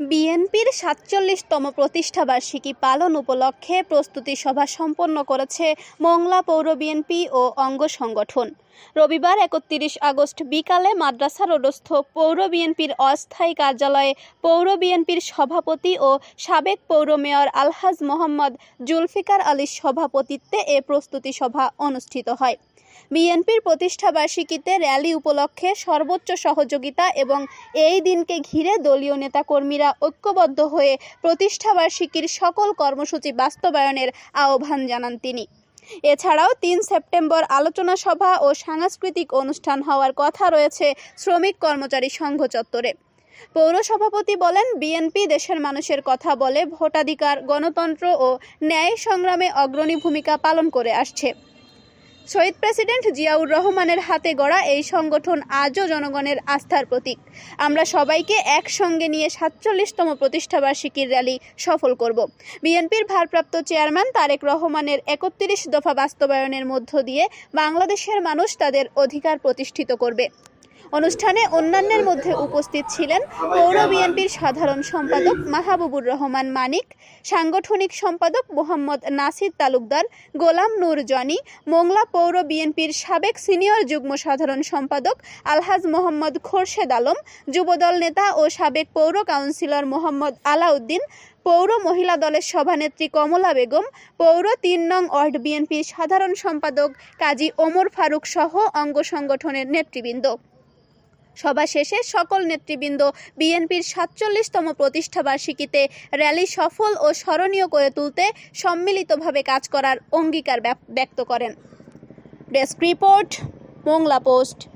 বিএনপির সাতচল্লিশতম প্রতিষ্ঠাবার্ষিকী পালন উপলক্ষে প্রস্তুতি সভা সম্পন্ন করেছে মংলা পৌর বিএনপি ও অঙ্গ সংগঠন। রবিবার একত্রিশ আগস্ট বিকালে মাদ্রাসা রোডস্থ পৌর বিএনপির অস্থায়ী কার্যালয়ে পৌর বিএনপির সভাপতি ও সাবেক পৌর মেয়র আলহাজ মোহাম্মদ জুলফিকার আলীর সভাপতিত্বে এ প্রস্তুতি সভা অনুষ্ঠিত হয়। বিএনপির প্রতিষ্ঠাবার্ষিকীতে র্যালি উপলক্ষে সর্বোচ্চ সহযোগিতা এবং এই দিনকে ঘিরে দলীয় নেতাকর্মীরা ঐক্যবদ্ধ হয়ে প্রতিষ্ঠাবার্ষিকীর সকল কর্মসূচি বাস্তবায়নের আহ্বান জানান তিনি। এছাড়াও তিন সেপ্টেম্বর আলোচনা সভা ও সাংস্কৃতিক অনুষ্ঠান হওয়ার কথা রয়েছে শ্রমিক কর্মচারী সংঘ চত্বরে। পৌরসভাপতি বলেন, বিএনপি দেশের মানুষের কথা বলে ভোটাধিকার, গণতন্ত্র ও ন্যায় সংগ্রামে অগ্রণী ভূমিকা পালন করে আসছে। শহীদ প্রেসিডেন্ট জিয়াউর রহমানের হাতে গড়া এই সংগঠন আজও জনগণের আস্থার প্রতীক। আমরা সবাইকে একসঙ্গে নিয়ে সাতচল্লিশতম প্রতিষ্ঠাবার্ষিকীর র্যালি সফল করব। বিএনপির ভারপ্রাপ্ত চেয়ারম্যান তারেক রহমানের একত্রিশ দফা বাস্তবায়নের মধ্য দিয়ে বাংলাদেশের মানুষ তাদের অধিকার প্রতিষ্ঠিত করবে। অনুষ্ঠানে অন্যান্যের মধ্যে উপস্থিত ছিলেন পৌর বিএনপির সাধারণ সম্পাদক মাহবুবুর রহমান মানিক, সাংগঠনিক সম্পাদক মোহাম্মদ নাসির তালুকদার, গোলাম নূর জনি, মোংলা পৌর বিএনপির সাবেক সিনিয়র যুগ্ম সাধারণ সম্পাদক আলহাজ মোহাম্মদ খোরশেদ আলম, যুবদল নেতা ও সাবেক পৌর কাউন্সিলর মোহাম্মদ আলাউদ্দিন, পৌর মহিলা দলের সভানেত্রী কমলা বেগম, পৌর তিন নং ওয়ার্ড বিএনপির সাধারণ সম্পাদক কাজী ওমর ফারুক সহ অঙ্গ সংগঠনের নেতৃবৃন্দ। সভা শেষে সকল নেতৃবৃন্দ বিএনপির সাতচল্লিশতম প্রতিষ্ঠাবার্ষিকীতে র্যালি সফল ও স্মরণীয় করে তুলতে সম্মিলিতভাবে কাজ করার অঙ্গীকার ব্যক- ব্যক্ত করেন। Desk report Mongla post.